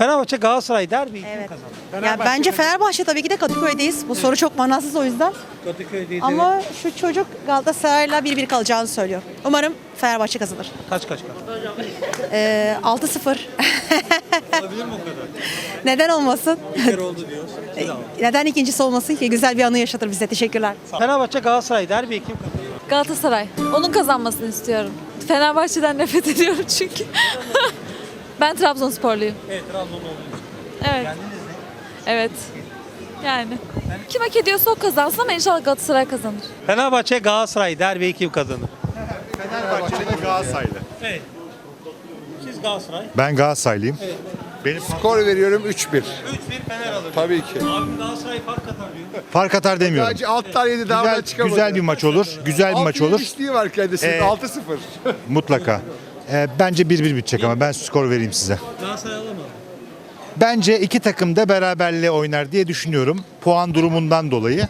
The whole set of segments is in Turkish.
Fenerbahçe Galatasaray derbi kim Evet. kazanır? Ya bence Fenerbahçe tabii ki de Kadıköy'deyiz. Bu soru çok manasız o yüzden. Kadıköy'deyiz. Ama şu çocuk Galatasaray'la 1-1 kalacağını söylüyor. Umarım Fenerbahçe kazanır. Kaç kaç kaç? Ee, 6-0. Olabilir mi o kadar? Neden olmasın? Bir kere oldu diyoruz. Neden ikincisi olmasın ki? Güzel bir anı yaşatır bize. Teşekkürler. Fenerbahçe Galatasaray derbi kim kazanır? Galatasaray. Onun kazanmasını istiyorum. Fenerbahçe'den nefret ediyorum çünkü. ben Trabzonsporluyum. Evet Trabzon'da olduğunuz. Evet. Evet. Yani. Kim hak ediyorsa o kazansın ama inşallah Galatasaray kazanır. Fenerbahçe Galatasaray derbi kim kazanır? Fenerbahçe'de Galatasaraylı. Evet. Siz Galatasaray. Ben Galatasaraylıyım. Benim Skor veriyorum 3-1. 3-1 Fener alır. Tabii ki. Abim Galatasaray fark atar diyor. fark atar demiyorum. Sadece alt tane yedi daha Güzel, ben çıkamadım. güzel bir maç olur. Güzel bir maç olur. var kendisinin. Ee, 6-0. Mutlaka. Ee, bence 1-1 bitecek ama ben skor vereyim size. Galatasaray alamadı. Bence iki takım da beraberliğe oynar diye düşünüyorum. Puan durumundan dolayı.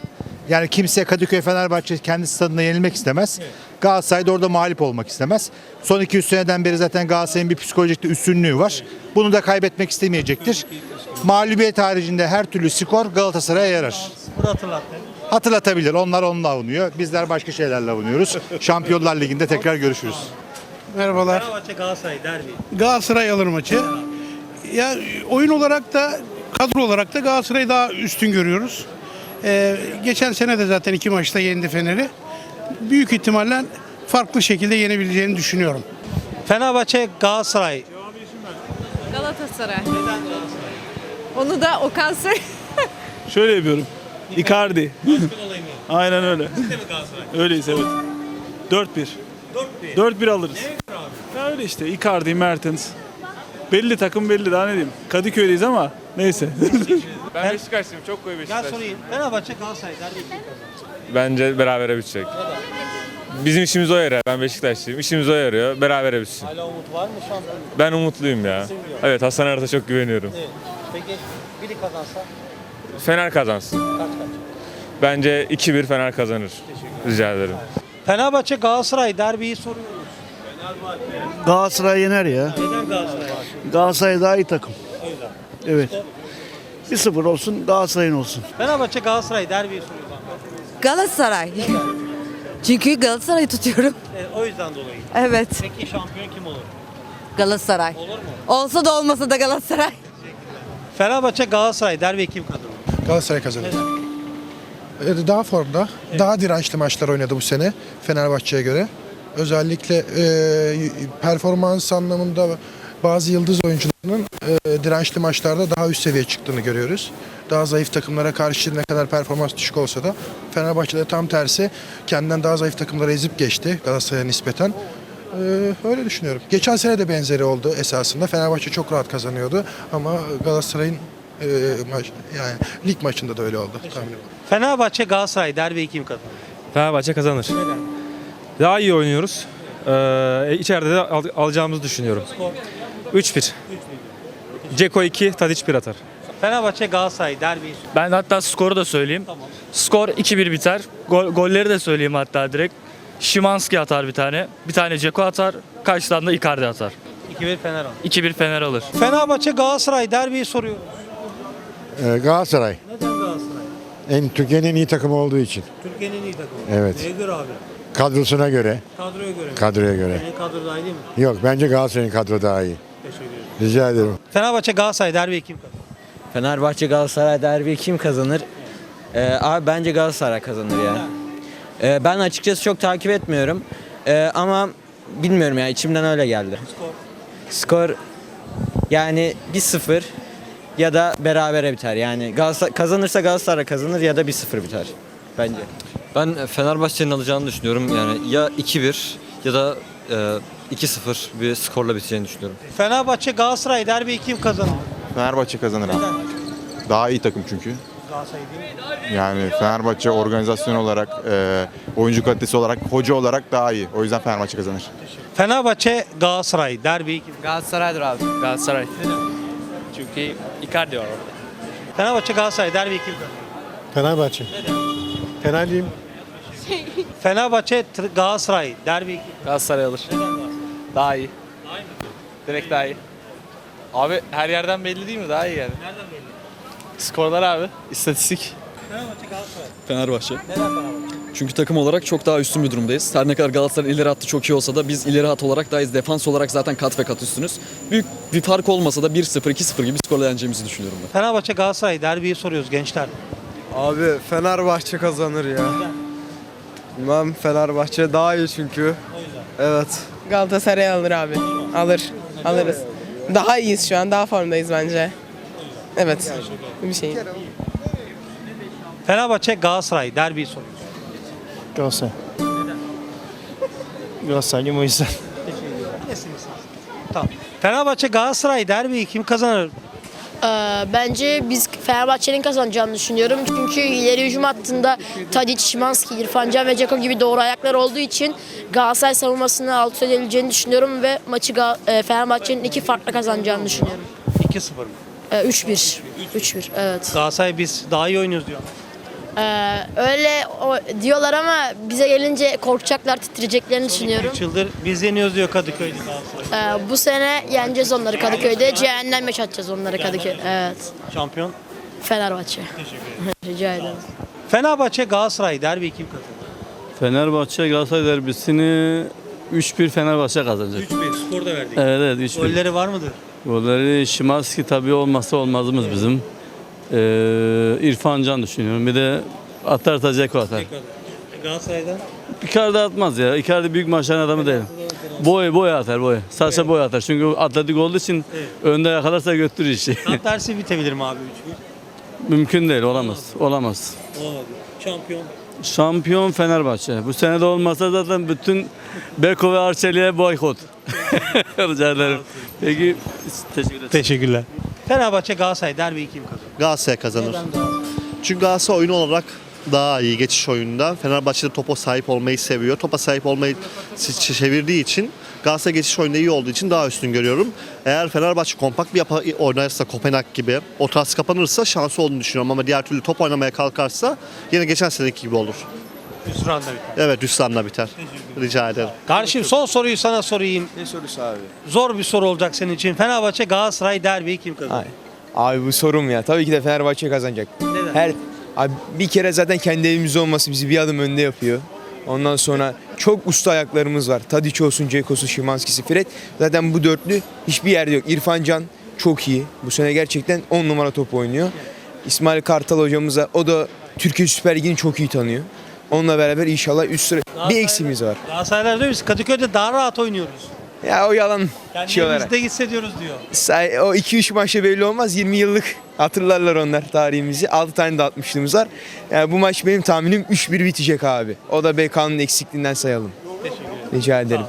Yani kimse Kadıköy Fenerbahçe kendi stadında yenilmek istemez. Galatasaray da orada mağlup olmak istemez. Son 200 seneden beri zaten Galatasaray'ın bir psikolojik de üstünlüğü var. Bunu da kaybetmek istemeyecektir. Mağlubiyet haricinde her türlü skor Galatasaray'a yarar. Bunu hatırlattı. Hatırlatabilir. Onlar onunla avunuyor. Bizler başka şeylerle avunuyoruz. Şampiyonlar Ligi'nde tekrar görüşürüz. Merhabalar. Fenerbahçe Galatasaray derbi. Galatasaray alır maçı. Ya oyun olarak da kadro olarak da Galatasaray'ı daha üstün görüyoruz. Ee, geçen sene de zaten iki maçta yendi Fener'i. Büyük ihtimalle farklı şekilde yenebileceğini düşünüyorum. Fenerbahçe Galatasaray. Galatasaray. Onu da Okan söyle. Şöyle yapıyorum. Icardi. Aynen öyle. Öyleyiz evet. 4-1. 4-1 alırız. Öyle işte Icardi, Mertens. Belli takım belli daha ne diyeyim. Kadıköy'deyiz ama neyse. Ben Beşiktaşlıyım. Çok koyu Gel Beşiktaş. sorayım. Fenerbahçe Galatasaray derbi kim kazanır? Bence berabere bitecek. Bizim işimiz o yarar. Ben Beşiktaşlıyım. İşimiz o yarıyor. Berabere bitsin. Hala umut var mı şu anda? Ben umutluyum ya. Evet Hasan Arat'a çok güveniyorum. Evet. Peki biri kazansa Fener kazansın. kaç kaç? Bence 2-1 Fener kazanır. Rica ederim. Fenerbahçe Galatasaray derbiyi soruyoruz. Galatasaray yener ya. Neden Galatasaray? Galatasaray daha iyi takım. Evet. 1-0 olsun Galatasaray'ın olsun. Fenerbahçe Galatasaray derbiyi soruyoruz. Galatasaray. Çünkü Galatasaray'ı tutuyorum. E, o yüzden dolayı. Evet. Peki şampiyon kim olur? Galatasaray. Olur mu? Olsa da olmasa da Galatasaray. Fenerbahçe Galatasaray derbi kim kazanır? Galatasaray kazanır. Ee, Daha formda, daha dirençli maçlar oynadı bu sene Fenerbahçe'ye göre. Özellikle e, performans anlamında bazı yıldız oyuncularının e, dirençli maçlarda daha üst seviye çıktığını görüyoruz. Daha zayıf takımlara karşı ne kadar performans düşük olsa da Fenerbahçe'de tam tersi kendinden daha zayıf takımları ezip geçti Galatasaray'a nispeten. Ee, öyle düşünüyorum. Geçen sene de benzeri oldu esasında. Fenerbahçe çok rahat kazanıyordu ama Galatasaray'ın e, maç, yani lig maçında da öyle oldu. tahminim. Fenerbahçe Galatasaray derbi kim kazanır? Fenerbahçe kazanır. Daha iyi oynuyoruz. Ee, içeride de al- alacağımızı düşünüyorum. 3-1. Ceko 2, Tadic 1 atar. Fenerbahçe Galatasaray derbi. Ben hatta skoru da söyleyeyim. Skor 2-1 biter. Gol, golleri de söyleyeyim hatta direkt. Şimanski atar bir tane. Bir tane Ceko atar. Karşıdan da Icardi atar. 2-1 Fener alır. 2-1 Fener alır. Fenerbahçe Galatasaray derbiyi soruyoruz. Galatasaray. Neden Galatasaray? En Türkiye'nin en iyi takımı olduğu için. Türkiye'nin iyi takımı. Evet. Neye göre abi? Kadrosuna göre, Kadroya göre. mi? kadroya göre. Senin kadro daha iyi değil mi? Yok bence Galatasaray'ın kadro daha iyi. Teşekkür ederim. Rica ederim. Fenerbahçe Galatasaray derbi kim kazanır? Fenerbahçe Galatasaray derbi kim kazanır? Ee, abi bence Galatasaray kazanır ya. Ee, ben açıkçası çok takip etmiyorum. Ee, ama bilmiyorum ya içimden öyle geldi. Skor yani 1-0 ya da berabere biter. Yani Galatasaray kazanırsa Galatasaray kazanır ya da 1-0 biter bence. Ben Fenerbahçe'nin alacağını düşünüyorum. Yani ya 2-1 ya da 2-0 bir skorla biteceğini düşünüyorum. Fenerbahçe Galatasaray derbi kim kazanır? Fenerbahçe kazanır abi. Daha iyi takım çünkü. Galatasaray değil mi? Yani Fenerbahçe organizasyon olarak, e, oyuncu kalitesi olarak, hoca olarak daha iyi. O yüzden Fenerbahçe kazanır. Fenerbahçe Galatasaray derbi kim? Galatasaray'dır abi. Galatasaray. Çünkü Icardi var orada. Fenerbahçe Galatasaray derbi kim kazanır? Fenerbahçe. Fenerliyim. Fenerbahçe Tr- Galatasaray derbi? Galatasaray alır. Daha iyi. Direkt daha iyi. Abi her yerden belli değil mi? Daha iyi yani. Nereden belli? Skorlar abi. istatistik. Fenerbahçe Galatasaray. Fenerbahçe. Neden Fenerbahçe? Çünkü takım olarak çok daha üstün bir durumdayız. Her ne kadar Galatasaray'ın ileri hattı çok iyi olsa da biz ileri hat olarak daha defans olarak zaten kat ve kat üstünüz. Büyük bir fark olmasa da 1-0, 2-0 gibi skorla yeneceğimizi düşünüyorum ben. Fenerbahçe Galatasaray derbiyi soruyoruz gençler. Abi Fenerbahçe kazanır ya. Bilmem Fenerbahçe daha iyi çünkü. Evet. Galatasaray alır abi. Alır. Alırız. Daha iyiyiz şu an. Daha formdayız bence. Evet. Bir şey. Fenerbahçe Galatasaray derbiyi soruyoruz. Galatasaray. Galatasaraylıyım o yüzden. Tamam. Fenerbahçe Galatasaray derbiyi kim kazanır? bence biz Fenerbahçe'nin kazanacağını düşünüyorum. Çünkü ileri hücum hattında Tadic, Şimanski, İrfan Can ve Ceko gibi doğru ayaklar olduğu için Galatasaray savunmasını alt üst edileceğini düşünüyorum ve maçı e, Fenerbahçe'nin iki farklı kazanacağını düşünüyorum. 2-0 mı? E, 3-1. 3-1 evet. Galatasaray biz daha iyi oynuyoruz diyor. Ee, öyle o- diyorlar ama bize gelince korkacaklar, titreyeceklerini düşünüyorum. 3 yıldır biz yeniyoruz diyor Kadıköy'de Galatasaray. Ee, bu sene yeneceğiz onları Kadıköy'de. Cehennem yaş atacağız onları Kadıköy. Evet. Şampiyon. Fenerbahçe. Rica ederim. Fenerbahçe Galatasaray derbiyi kim kazanır? Fenerbahçe Galatasaray derbisini 3-1 Fenerbahçe kazanacak. 3-1 skor da verdik. Evet evet 3-1. Golleri var mıdır? Golleri Şimanski tabii olmazsa olmazımız bizim. Ee, İrfan Can düşünüyorum. Bir de atarsa Ceko atar. Galatasaray'dan Icardi atmaz ya. Icardi büyük maçların adamı değil. Boy boy atar boy. Sadece boy atar. Çünkü atletik olduğu için önde yakalarsa götürür işi. tam tersi bitebilir mi abi 3-1? Mümkün değil. Olamaz. Olamaz. Olmadı. Şampiyon. Şampiyon Fenerbahçe. Bu sene de olmasa zaten bütün Beko ve Arçelik'e boykot. Rica ederim. Peki teşekkür ederim. Teşekkürler. Fenerbahçe Galatasaray derbiyi kim kazanır? Galatasaray kazanır. Çünkü Galatasaray oyunu olarak daha iyi geçiş oyununda. Fenerbahçe de topa sahip olmayı seviyor. Topa sahip olmayı çevirdiği için Galatasaray geçiş oyunda iyi olduğu için daha üstün görüyorum. Eğer Fenerbahçe kompakt bir yapı oynarsa Kopenhag gibi o tarz kapanırsa şansı olduğunu düşünüyorum ama diğer türlü top oynamaya kalkarsa yine geçen seneki gibi olur. Hüsran'da biter. Evet hüsranla biter. Rica ederim. Kardeşim son soruyu sana sorayım. Ne sorusu abi? Zor bir soru olacak senin için. Fenerbahçe Galatasaray derbiyi kim kazanır? Abi bu sorum ya. Tabii ki de Fenerbahçe kazanacak. Neden? Her abi bir kere zaten kendi evimizde olması bizi bir adım önde yapıyor. Ondan sonra çok usta ayaklarımız var. Tadiç olsun, Ceko'su, Şimanski'si, Fred. Zaten bu dörtlü hiçbir yerde yok. İrfan Can çok iyi. Bu sene gerçekten 10 numara top oynuyor. İsmail Kartal hocamıza o da Türkiye Süper Ligi'ni çok iyi tanıyor. Onunla beraber inşallah üst sıra bir eksimiz var. Galatasaraylar diyor biz Kadıköy'de daha rahat oynuyoruz. Ya o yalan Kendi şey olarak. evimizde hissediyoruz diyor. Say- O 2-3 maçta belli olmaz. 20 yıllık hatırlarlar onlar tarihimizi. 6 tane de atmışlığımız var. Yani bu maç benim tahminim 3-1 bitecek abi. O da BK'nın eksikliğinden sayalım. Rica ederim.